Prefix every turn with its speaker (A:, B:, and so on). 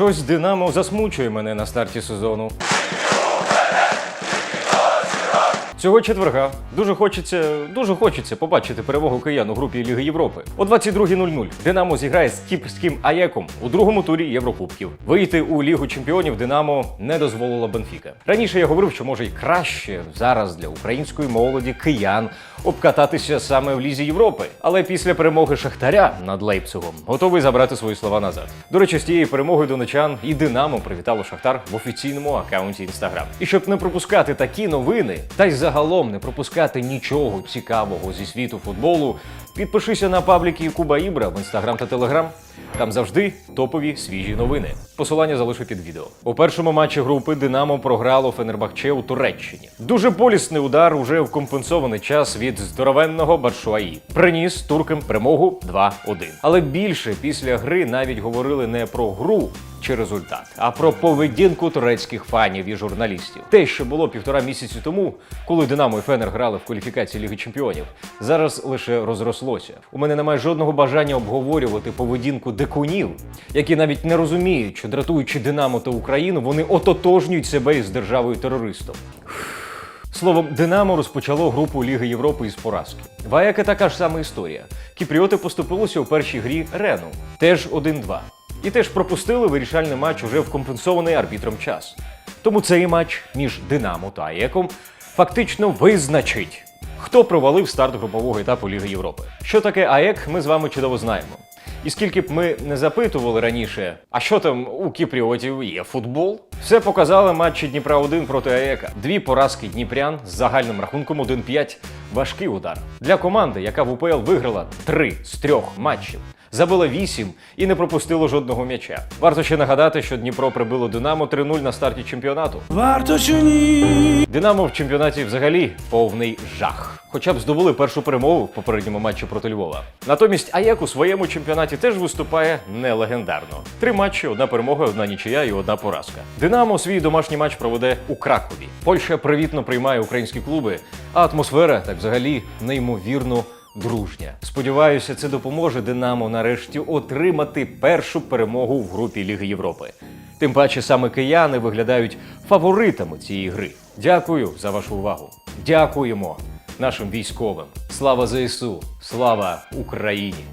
A: Щось Динамо засмучує мене на старті сезону. Цього четверга дуже хочеться, дуже хочеться побачити перемогу киян у групі Ліги Європи. О 22.00 Динамо зіграє з кіпрським Аєком у другому турі Єврокубків. Вийти у Лігу Чемпіонів Динамо не дозволила Бенфіка. Раніше я говорив, що може й краще зараз для української молоді киян обкататися саме в Лізі Європи. Але після перемоги Шахтаря над Лейпцигом готовий забрати свої слова назад. До речі, з тією перемогою донечан і Динамо привітало Шахтар в офіційному акаунті Інстаграм. І щоб не пропускати такі новини, та й загалом не пропускати нічого цікавого зі світу футболу, підпишися на пабліки Куба Ібра в інстаграм та телеграм. Там завжди топові свіжі новини. Посилання залишу під відео. У першому матчі групи Динамо програло Фенербахче у Туреччині. Дуже болісний удар уже в компенсований час від здоровенного Баршуаї. Приніс туркам перемогу 2-1. Але більше після гри навіть говорили не про гру чи результат, а про поведінку турецьких фанів і журналістів. Те, що було півтора місяці тому, коли Динамо і Фенер грали в кваліфікації Ліги Чемпіонів, зараз лише розрослося. У мене немає жодного бажання обговорювати поведінку дикунів, які навіть не розуміють, що дратуючи Динамо та Україну, вони ототожнюють себе із державою терористом. Словом, Динамо розпочало групу Ліги Європи із поразки. В Аяка така ж сама історія. Кіпріоти поступилися у першій грі Рену, теж 1-2. І теж пропустили вирішальний матч уже в компенсований арбітром час. Тому цей матч між Динамо та Аяком фактично визначить, хто провалив старт групового етапу Ліги Європи. Що таке АЕК, ми з вами чудово знаємо. І скільки б ми не запитували раніше, а що там у кіпріотів є футбол? Все показали матчі Дніпра 1 проти АЕКа. Дві поразки Дніпрян з загальним рахунком 1-5. Важкий удар для команди, яка в УПЛ виграла три з трьох матчів. Забила 8 і не пропустило жодного м'яча. Варто ще нагадати, що Дніпро прибило Динамо 3-0 на старті чемпіонату.
B: Варто чи ні?
A: Динамо в чемпіонаті взагалі повний жах. Хоча б здобули першу перемогу в попередньому матчі проти Львова. Натомість Аяк у своєму чемпіонаті теж виступає не легендарно. Три матчі, одна перемога, одна нічия і одна поразка. Динамо свій домашній матч проведе у Кракові. Польща привітно приймає українські клуби, а атмосфера так взагалі неймовірно дружня. Сподіваюся, це допоможе Динамо нарешті отримати першу перемогу в групі Ліги Європи. Тим паче саме кияни виглядають фаворитами цієї гри. Дякую за вашу увагу. Дякуємо нашим військовим. Слава ЗСУ! Слава Україні!